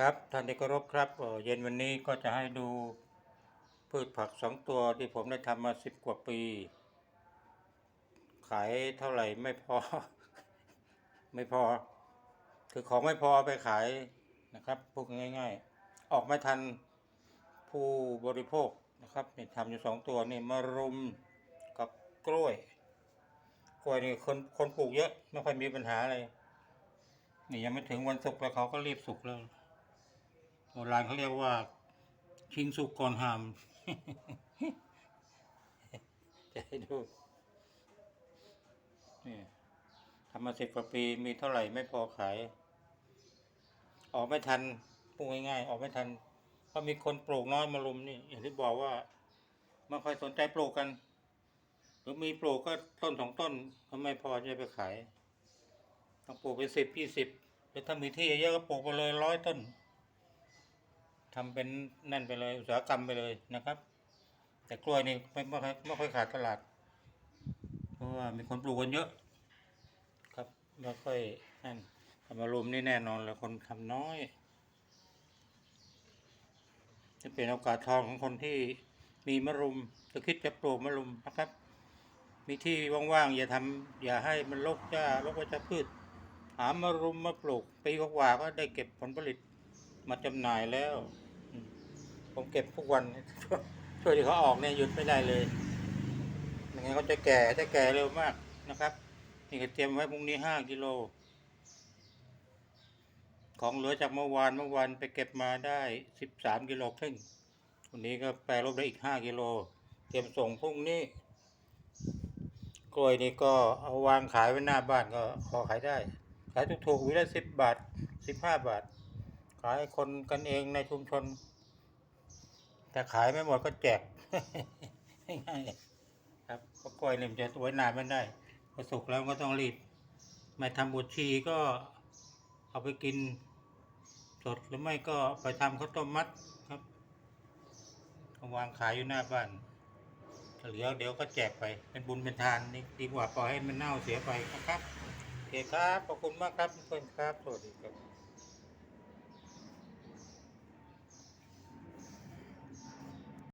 ครับท่านที่เคารพครับเย็นวันนี้ก็จะให้ดูพืชผักสองตัวที่ผมได้ทำมาสิบกว่าปี ขายเท่าไหร่ไม่พอ ไม่พอ คือของไม่พอไปขายนะครับพูดง่าย ๆ ออกไม่ทันผู้บริโภคนะครับนี่ทำอยู่สองตัวนี่มะรุมกับกล้วยกล้วยนี่คนคนปลูกเยอะไม่ค่อยมีปัญหาอะไรนี่ยังไม่ถึงวันสุกแล้วเขาก็รีบสุกแล้ว โบราณเขาเรียกว่า ชิงสุกก่อนหามจะให้ดูนี่ทำมาสิบกว่าปีมีเท่าไหร่ไม่พอขาย ออกไม่ทันพูดง่ายๆออกไม่ทันเพราะมีคนปลูกน้อยมารุมนี่อย่างที่บอกว่าไม่ค่อยสนใจปลูกกัน หรือมีปลูกก็ต้นสองต้นก็ไม่พอจะไปขาย ต้องปลูกเป็นสิบยี่สิบหรือถ้ามีที่เยอะก็ปลูกไปเลยร้อยต้น ทำเป็นนั่นไปเลยอุตสาหกรรมไปเลยนะครับ แต่กล้วยนี่ไม่ไม่ค่อยไม่ค่อยขาดตลาด เพราะว่ามีคนปลูกกันเยอะ ครับไม่ค่อยนั่นทำมารวมนี่แน่นอนแล้วคนทำน้อยจะเป็นโอกาสทองของคนที่มีมะรุมจะคิดจะปลูกมะรุมนะครับ มีที่ว่างๆอย่าทำอย่าให้มันรกหญ้ารกวัชพืช หามะรุมมาปลูกปีกว่าก็ได้เก็บผลผลิตมาจำหน่ายแล้ว ผมเก็บทุกวันช่วยที่เขาออกเนี่ยหยุดไม่ได้เลยไม่งั้นเขาจะแก่จะแก่เร็วมากนะครับ นี่ก็เตรียมไว้พรุ่งนี้ห้ากิโล ของเหลือจากเมื่อวานเมื่อวานไปเก็บมาได้สิบสามกิโลครึ่งวันนี้ก็แปรรูปได้อีกห้ากิโล เตรียมส่งพรุ่งนี้กล้วยนี่ก็เอาวางขายไว้หน้าบ้านก็พอขายได้ ขายถูกๆวิละสิบบาทสิบห้าบาท ขายคนกันเองในชุมชน แต่ขายไม่หมดก็แจกง่ายๆครับเพราะกล้วยเนี่ยมันจะไว้นานไม่ได้พอสุกแล้วก็ต้องรีบม่ทำบุชีก็เอาไปกินสดหรือไม่ก็ไปทำข้าวต้มมัดครับวางขายอยู่หน้าบ้านเหลือเดี๋ยวก็แจกไปเป็นบุญเป็นทานนี่ดีกว่าปล่อยให้มันเน่าเสียไปนะครับโอเคครับขอบคุณมากครับเพื่อนครับสวัสดีครับ